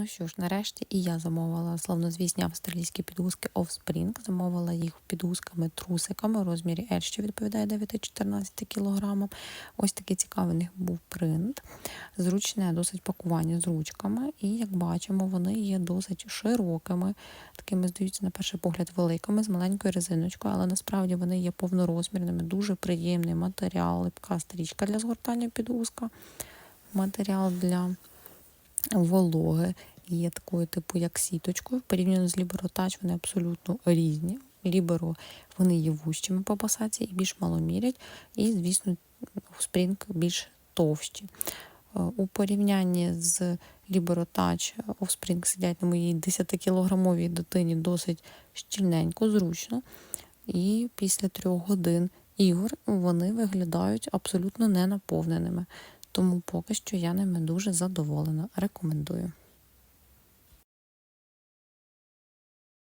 Ну що ж, нарешті і я замовила славнозвісні австралійські підгузки Offspring. Замовила їх підгузками-трусиками у розмірі L, що відповідає 9-14 кг. Ось такий цікавий у них був принт. Зручне досить пакування з ручками. І, як бачимо, вони є досить широкими, такими, здаються, на перший погляд, великими, з маленькою резиночкою, але насправді вони є повнорозмірними, дуже приємний матеріал, липка стрічка для згортання підгузка, матеріал для вологи є такою, типу, як сіточкою. Порівняно з Touch вони абсолютно різні. Libero вони є вущими по посадці і більш маломірять, і, звісно, Spring більш товщі. Е, У порівнянні з Touch Offspring сидять на моїй 10-кілограмовій дитині досить щільненько, зручно. І після трьох годин ігор вони виглядають абсолютно ненаповненими. Тому поки що я ними дуже задоволена. Рекомендую.